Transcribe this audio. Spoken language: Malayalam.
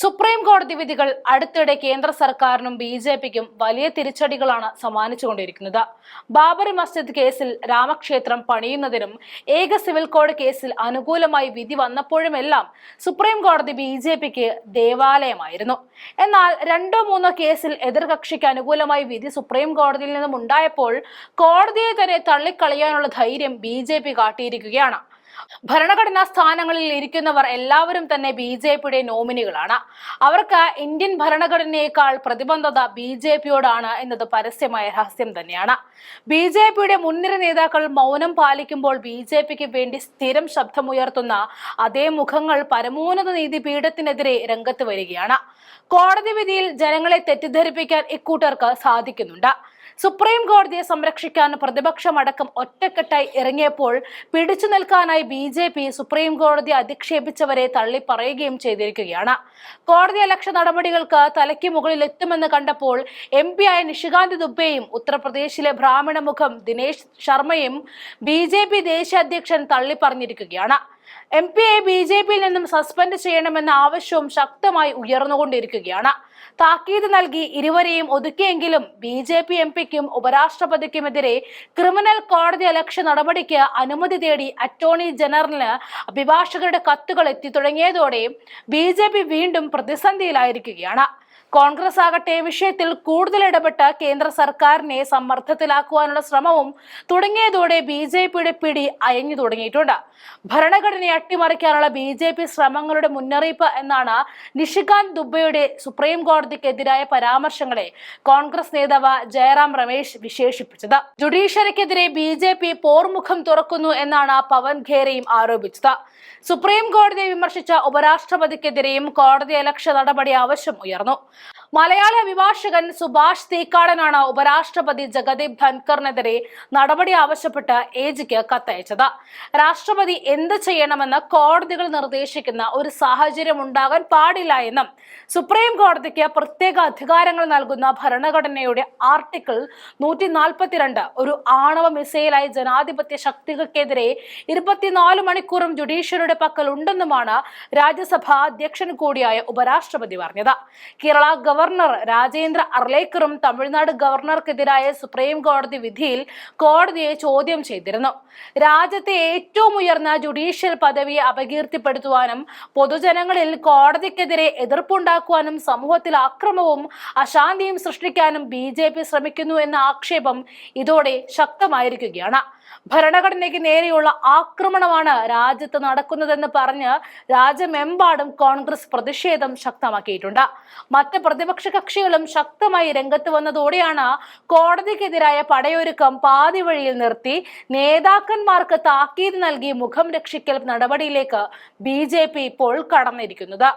സുപ്രീം കോടതി വിധികൾ അടുത്തിടെ കേന്ദ്ര സർക്കാരിനും ബി ജെ പിക്കും വലിയ തിരിച്ചടികളാണ് സമ്മാനിച്ചുകൊണ്ടിരിക്കുന്നത്. ബാബറി മസ്ജിദ് കേസിൽ രാമക്ഷേത്രം പണിയുന്നതിനും ഏക സിവിൽ കോഡ് കേസിൽ അനുകൂലമായി വിധി വന്നപ്പോഴുമെല്ലാം സുപ്രീം കോടതി ബി ജെ പിക്ക് ദേവാലയമായിരുന്നു. എന്നാൽ രണ്ടോ മൂന്നോ കേസിൽ എതിർകക്ഷിക്ക് അനുകൂലമായി വിധി സുപ്രീം കോടതിയിൽ നിന്നും ഉണ്ടായപ്പോൾ കോടതിയെ തന്നെ തള്ളിക്കളയാനുള്ള ധൈര്യം ബി ജെ പി കാട്ടിയിരിക്കുകയാണ്. ഭരണഘടനാ സ്ഥാനങ്ങളിൽ ഇരിക്കുന്നവർ എല്ലാവരും തന്നെ ബി ജെ പിയുടെ നോമിനികളാണ്. അവർക്ക് ഇന്ത്യൻ ഭരണഘടനയേക്കാൾ പ്രതിബന്ധത ബി ജെ പിയോടാണ് എന്നത് പരസ്യമായ രഹസ്യം തന്നെയാണ്. ബി ജെ പിയുടെ മുൻനിര നേതാക്കൾ മൗനം പാലിക്കുമ്പോൾ ബി ജെ പിക്ക് വേണ്ടി സ്ഥിരം ശബ്ദമുയർത്തുന്ന അതേ മുഖങ്ങൾ പരമോന്നത നീതിപീഠത്തിനെതിരെ രംഗത്ത് വരികയാണ്. കോടതി വിധിയിൽ ജനങ്ങളെ തെറ്റിദ്ധരിപ്പിക്കാൻ ഇക്കൂട്ടർക്ക് സാധിക്കുന്നുണ്ട്. സുപ്രീം കോടതിയെ സംരക്ഷിക്കാൻ പ്രതിപക്ഷമടക്കം ഒറ്റക്കെട്ടായി ഇറങ്ങിയപ്പോൾ പിടിച്ചു നിൽക്കാനായി ബി ജെ പി സുപ്രീം കോടതി അധിക്ഷേപിച്ചവരെ തള്ളിപ്പറയുകയും ചെയ്തിരിക്കുകയാണ്. കോടതി അലക്ഷ്യ നടപടികൾക്ക് തലയ്ക്ക് മുകളിൽ എത്തുമെന്ന് കണ്ടപ്പോൾ എം പി ആയ നിഷികാന്ത് ദുബെയും ഉത്തർപ്രദേശിലെ ബ്രാഹ്മണ മുഖം ദിനേശ് ശർമ്മയും ബി ജെ പി ദേശീയ അധ്യക്ഷൻ തള്ളിപ്പറഞ്ഞിരിക്കുകയാണ്. എം പിയെ ബി ജെ പിയിൽ നിന്നും സസ്പെൻഡ് ചെയ്യണമെന്ന ആവശ്യവും ശക്തമായി ഉയർന്നുകൊണ്ടിരിക്കുകയാണ്. താക്കീത് നൽകി ഇരുവരെയും ഒതുക്കിയെങ്കിലും ബി ജെ പി എം പിക്കും ഉപരാഷ്ട്രപതിക്കുമെതിരെ ക്രിമിനൽ കോടതി അലക്ഷ്യ നടപടിക്ക് അനുമതി തേടി അറ്റോർണി ജനറലിന് അഭിഭാഷകരുടെ കത്തുകൾ എത്തി തുടങ്ങിയതോടെ ബി വീണ്ടും പ്രതിസന്ധിയിലായിരിക്കുകയാണ്. കോൺഗ്രസ് ആകട്ടെ വിഷയത്തിൽ കൂടുതൽ ഇടപെട്ട കേന്ദ്ര സർക്കാരിനെ സമ്മർദ്ദത്തിലാക്കുവാനുള്ള ശ്രമവും തുടങ്ങിയതോടെ ബി ജെ പിയുടെ പിടി അയഞ്ഞു തുടങ്ങിയിട്ടുണ്ട്. ഭരണഘടനയെ അട്ടിമറിക്കാനുള്ള ബി ജെ പി ശ്രമങ്ങളുടെ മുന്നറിയിപ്പ് എന്നാണ് നിഷികാന്ത് ദുബയുടെ സുപ്രീം കോടതിക്കെതിരായ പരാമർശങ്ങളെ കോൺഗ്രസ് നേതാവ് ജയറാം രമേശ് വിശേഷിപ്പിച്ചത്. ജുഡീഷ്യറിക്കെതിരെ ബി ജെ പി പോർമുഖം തുറക്കുന്നു എന്നാണ് പവൻ ഖേരയും ആരോപിച്ചത്. സുപ്രീം കോടതിയെ വിമർശിച്ച ഉപരാഷ്ട്രപതിക്കെതിരെയും കോടതി അലക്ഷ്യ നടപടി ആവശ്യം ഉയർന്നു. മലയാളി അഭിഭാഷകൻ സുഭാഷ് തീക്കാടനാണ് ഉപരാഷ്ട്രപതി ജഗദീപ് ധൻകറിനെതിരെ നടപടി ആവശ്യപ്പെട്ട് ഏജിക്ക് കത്തയച്ചത്. രാഷ്ട്രപതി എന്ത് ചെയ്യണമെന്ന് കോടതികൾ നിർദ്ദേശിക്കുന്ന ഒരു സാഹചര്യം ഉണ്ടാകാൻ പാടില്ല എന്നും സുപ്രീം കോടതിക്ക് പ്രത്യേക അധികാരങ്ങൾ നൽകുന്ന ഭരണഘടനയുടെ ആർട്ടിക്കിൾ നൂറ്റി നാൽപ്പത്തിരണ്ട് ഒരു ആണവ മിസൈലായി ജനാധിപത്യ ശക്തികൾക്കെതിരെ ഇരുപത്തിനാല് മണിക്കൂറും ജുഡീഷ്യറിയുടെ പക്കൽ ഉണ്ടെന്നുമാണ് രാജ്യസഭാ അധ്യക്ഷൻ കൂടിയായ ഉപരാഷ്ട്രപതി പറഞ്ഞത്. കേരള ഗവർണർ രാജേന്ദ്ര അർലേക്കറും തമിഴ്നാട് ഗവർണർക്കെതിരായ സുപ്രീം കോടതി വിധിയിൽ കോടതിയെ ചോദ്യം ചെയ്തിരുന്നു. രാജ്യത്തെ ഏറ്റവും ഉയർന്ന ജുഡീഷ്യൽ പദവിയെ അപകീർത്തിപ്പെടുത്തുവാനും പൊതുജനങ്ങളിൽ കോടതിക്കെതിരെ എതിർപ്പുണ്ടാക്കുവാനും സമൂഹത്തിൽ അക്രമവും അശാന്തിയും സൃഷ്ടിക്കാനും ബി ജെ പി ശ്രമിക്കുന്നു എന്ന ആക്ഷേപം ഇതോടെ ശക്തമായിരിക്കുകയാണ്. ഭരണഘടനയ്ക്ക് നേരെയുള്ള ആക്രമണമാണ് രാജ്യത്ത് നടക്കുന്നതെന്ന് പറഞ്ഞ് രാജ്യമെമ്പാടും കോൺഗ്രസ് പ്രതിഷേധം ശക്തമാക്കിയിട്ടുണ്ട്. മറ്റ് പ്രതിപക്ഷ കക്ഷികളും ശക്തമായി രംഗത്ത് വന്നതോടെയാണ് കോടതിക്കെതിരായ പടയൊരുക്കം പാതി വഴിയിൽ നിർത്തി. നേതാക്കന്മാർക്ക് താക്കീത് നൽകി മുഖം രക്ഷിക്കൽ നടപടിയിലേക്ക് ബി ഇപ്പോൾ കടന്നിരിക്കുന്നത്.